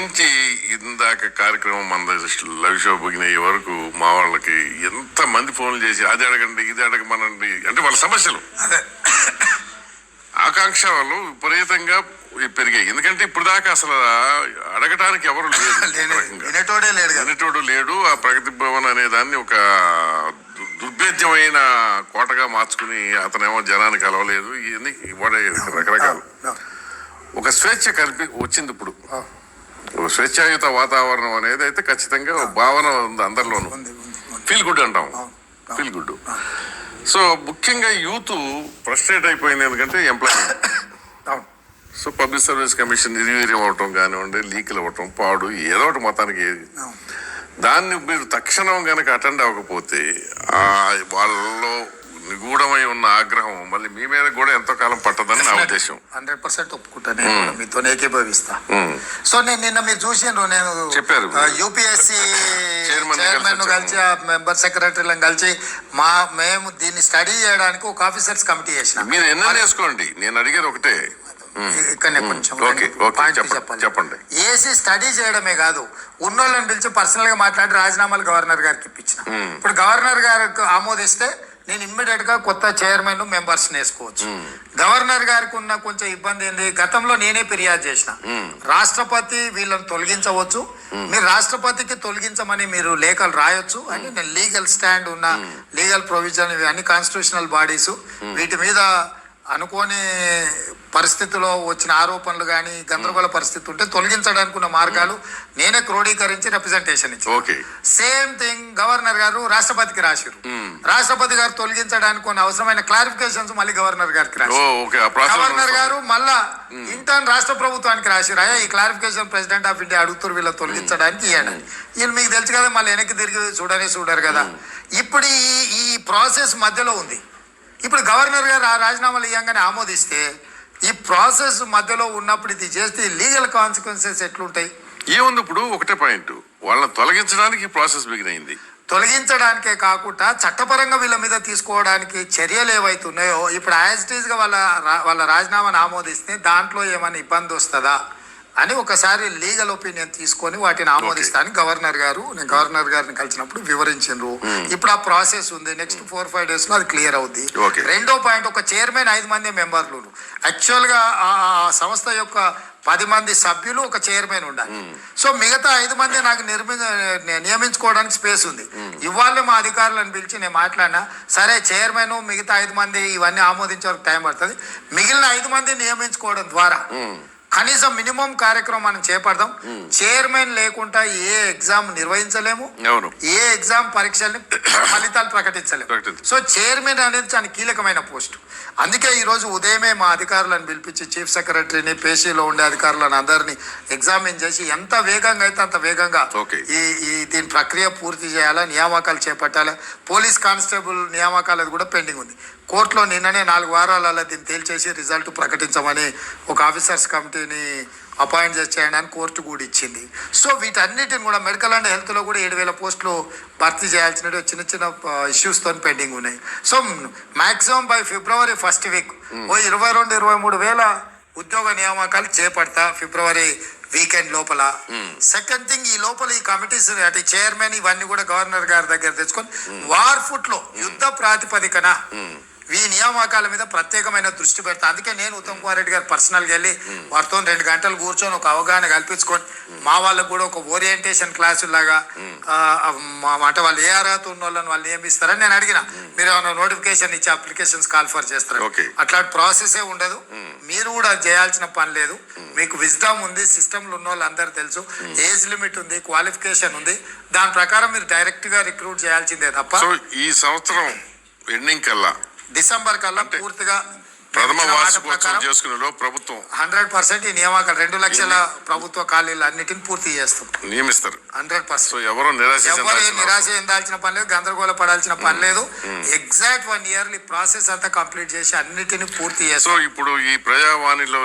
నుంచి ఇందాక కార్యక్రమం మన లైవ్ షో పోయినయ్యే వరకు మా వాళ్ళకి ఎంత మంది ఫోన్లు చేసి అది అడగండి ఇది అడగమనండి అంటే వాళ్ళ సమస్యలు. అదే. ఆకాంక్షలు విపరీతంగా పెరిగాయి. ఎందుకంటే ఇప్పుడు దాకా అసలు అడగటానికి ఎవరు. వినేటోడే లేడు లేడు. ఆ ప్రగతి భవన్ అనే దాన్ని ఒక దుర్భేద్యమైన కోటగా మార్చుకుని అతనేమో జనానికి కలవలేదు. ఇవన్నీ రకరకాలు. ఒక స్వేచ్ఛ కల్పి వచ్చింది ఇప్పుడు. స్వేచ్ఛాయుత వాతావరణం అనేది అయితే ఖచ్చితంగా ఒక భావన ఉంది అందరిలోనూ. ఫీల్ గుడ్ అంటాం. ఫీల్ గుడ్ సో ముఖ్యంగా యూత్ ఫ్రస్ట్రేట్ అయిపోయింది ఎందుకంటే employment so public service commission నిర్వీర్యం అవటం కానివ్వండి లీకులు అవ్వటం పాడు ఏదో ఒకటి మొత్తానికి అవును. దాన్ని మీరు తక్షణం కనుక అటెండ్ అవ్వకపోతే ఆ వాళ్ళలో నిగూఢమై ఉన్న ఆగ్రహం మళ్ళీ మీ మీద కూడా ఎంతో కాలం పట్టదని నా ఉద్దేశం. హండ్రెడ్ పర్సెంట్ ఒప్పుకుంటా నేను కూడా మీతో ఏకీభవిస్తా ఉమ్. సో నేను నిన్న మీరు చూసిండ్రు నేను చెప్పారు. యూపీఎస్సి చైర్మన్ కలిసి మెంబర్ సెక్రటరీలను కలిసి మా మేము దీన్ని స్టడీ చేయడానికి ఒక ఆఫీసర్స్ కమిటీ చేసిన. మీరు ఎన్నో వేసుకోండి నేను అడిగేది ఒకటే. ఇక్కడనే కొంచెం ఓకే, ఓకే, పాయింట్ చెప్పండి. ఏసీ స్టడీ చేయడమే కాదు ఉన్నోళ్ళని పిలిచి పర్సనల్గా మాట్లాడి రాజీనామాలు గవర్నర్ గారికి ఇప్పించిన. ఇప్పుడు గవర్నర్ గారికి ఆమోదిస్తే నేను ఇమ్మీడియట్గా కొత్త చైర్మన్ మెంబర్స్ వేసుకోవచ్చు. గవర్నర్ గారికి ఉన్న కొంచెం ఇబ్బంది ఏంది? గతంలో నేనే ఫిర్యాదు చేసిన. రాష్ట్రపతి వీళ్ళని తొలగించవచ్చు. మీరు రాష్ట్రపతికి తొలగించమని మీరు లేఖలు రాయొచ్చు. అని నేను లీగల్ స్టాండ్ ఉన్న లీగల్ ప్రొవిజన్ ఇవి అన్ని కాన్స్టిట్యూషనల్ బాడీస్ వీటి మీద అనుకోని పరిస్థితిలో వచ్చిన ఆరోపణలు కానీ గందరగోళ పరిస్థితి ఉంటే తొలగించడానికి ఉన్న మార్గాలు నేనే క్రోడీకరించి రిప్రజెంటేషన్ ఇచ్చాను. ఓకే సేమ్ థింగ్ గవర్నర్ గారు రాష్ట్రపతికి రాసిరు రాష్ట్రపతి గారు తొలగించడానికి కొన్ని అవసరమైన క్లారిఫికేషన్స్ మళ్ళీ గవర్నర్ గారికి రాశారు గవర్నర్ గారు మళ్ళా ఇంటర్న్ రాష్ట్ర ప్రభుత్వానికి రాసిరు అయ్యా ఈ క్లారిఫికేషన్ ప్రెసిడెంట్ ఆఫ్ ఇండియా అడుగుతారు వీళ్ళు తొలగించడానికి ఇవ్వండి వీళ్ళు మీకు తెలుసు కదా మళ్ళీ వెనక్కి తిరిగి చూడనే చూడరు కదా. ఇప్పుడు ఈ ప్రాసెస్ మధ్యలో ఉంది. ఇప్పుడు గవర్నర్ గారు ఆ రాజీనామాలు ఇవ్వగానే ఆమోదిస్తే ఈ ప్రాసెస్ మధ్యలో ఉన్నప్పుడు ఇది చేస్తే లీగల్ కాన్సిక్వెన్సెస్ ఎట్లుంటాయి? ఏముంది ఇప్పుడు? ఒకటే పాయింట్. వాళ్ళని తొలగించడానికి ప్రాసెస్ బిగిన్ అయింది తొలగించడానికే కాకుండా చట్టపరంగా వీళ్ళ మీద తీసుకోవడానికి చర్యలు ఏవైతున్నాయో ఇప్పుడు యాజ్ ఇట్ ఈస్గా వాళ్ళ వాళ్ళ రాజీనామాను ఆమోదిస్తే దాంట్లో ఏమైనా ఇబ్బంది వస్తుందా? అని ఒకసారి లీగల్ ఒపీనియన్ తీసుకొని వాటిని ఆమోదిస్తాను గవర్నర్ గారు నేను గవర్నర్ గారిని కలిసినప్పుడు వివరించిండ్రు. ఇప్పుడు ఆ ప్రాసెస్ ఉంది. నెక్స్ట్ ఫోర్ ఫైవ్ డేస్లో అది క్లియర్ అవుద్ది. రెండో పాయింట్ ఒక చైర్మన్ ఐదు మంది మెంబర్లు. యాక్చువల్గా ఆ సంస్థ యొక్క పది మంది సభ్యులు ఒక చైర్మన్ ఉండాలి. సో మిగతా ఐదు మంది నాకు నిర్మి నియమించుకోవడానికి స్పేస్ ఉంది. ఇవాళ మా అధికారులను పిలిచి నేను మాట్లాడినా సరే చైర్మన్ మిగతా ఐదు మంది ఇవన్నీ ఆమోదించే వరకు టైం పడుతుంది. మిగిలిన ఐదు మంది నియమించుకోవడం ద్వారా కనీసం మినిమం కార్యక్రమం మనం చేపడదాం. చైర్మన్ లేకుండా ఏ ఎగ్జామ్ నిర్వహించలేము. ఏ ఎగ్జామ్ పరీక్షల్ని ఫలితాలు ప్రకటించలేము. ప్రకటించ- సో చైర్మన్ అనేది చాలా కీలకమైన పోస్ట్. అందుకే ఈ రోజు ఉదయమే మా అధికారులను పిలిపించి చీఫ్ సెక్రటరీని పేషీలో ఉండే అధికారులను అందరినీ ఎగ్జామిన్ చేసి ఎంత వేగంగా అయితే అంత వేగంగా. ఈ ఈ దీని ప్రక్రియ పూర్తి చేయాలా నియామకాలు చేపట్టాలా పోలీస్ కానిస్టేబుల్ నియామకాలది కూడా పెండింగ్ ఉంది. కోర్టులో నిన్ననే నాలుగు వారాలలో దీన్ని తేల్చేసి రిజల్ట్ ప్రకటించమని ఒక ఆఫీసర్స్ కమిటీని అపాయింట్ చేసి చేయండి అని కోర్టు కూడా ఇచ్చింది. సో వీటన్నిటిని కూడా మెడికల్ అండ్ హెల్త్లో కూడా ఏడు వేల పోస్టులు భర్తీ చేయాల్సిన చిన్న చిన్న ఇష్యూస్తో పెండింగ్ ఉన్నాయి. So maximum by February first week ఓ ఇరవై రెండు ఇరవై మూడు వేల ఉద్యోగ నియామకాలు చేపడతా ఫిబ్రవరి వీకెండ్ లోపల. సెకండ్ థింగ్ ఈ లోపల ఈ కమిటీస్ అటు చైర్మన్ ఇవన్నీ కూడా గవర్నర్ గారి దగ్గర తెచ్చుకొని వార్ ఫుట్లో యుద్ధ ప్రాతిపదికన ఈ నియామకాల మీద ప్రత్యేకమైన దృష్టి పెడతా. అందుకే నేను ఉత్తమ్ కుమార్ రెడ్డి గారు పర్సనల్గా వెళ్ళి వారితో రెండు గంటలు కూర్చొని ఒక అవగాహన కల్పించుకొని మా వాళ్ళకు కూడా ఒక ఓరియంటేషన్ క్లాసు లాగా అంటే వాళ్ళు ఏ అర్హత ఉన్న వాళ్ళని వాళ్ళు నియమిస్తారని నేను అడిగిన. మీరు ఏమైనా నోటిఫికేషన్ ఇచ్చి అప్లికేషన్స్ కాల్ ఫర్ చేస్తారు. అట్లాంటి ప్రాసెసే ఉండదు. మీరు కూడా చేయాల్సిన పని లేదు. మీకు విజ్డమ్ ఉంది సిస్టమ్లు ఉన్న వాళ్ళు అందరు తెలుసు. ఏజ్ లిమిట్ ఉంది క్వాలిఫికేషన్ ఉంది. దాని ప్రకారం మీరు డైరెక్ట్గా రిక్రూట్ చేయాల్సిందే తప్ప ఈ సంవత్సరం ఎండింగ్ కల్లా డిసెంబర్ కల్లా పూర్తిగా ప్రథమ వార్షికోత్సవం చేసుకునేలో ప్రభుత్వం హండ్రెడ్ పర్సెంట్ ఈ నియామకాలు రెండు లక్షల ప్రభుత్వ ఖాళీలు అన్నిటిని పూర్తి చేస్తాం నియమిస్తారు. Hundred percent. ఎవరు నిరాశ ఎవరు నిరాశ చెందాల్సిన పని లేదు గందరగోళ పడాల్సిన పని లేదు. ఎగ్జాక్ట్ వన్ ఇయర్లీ ప్రాసెస్ అంతా కంప్లీట్ చేసి అన్నిటిని పూర్తి చేస్తాం. ఇప్పుడు ఈ ప్రజావాణిలో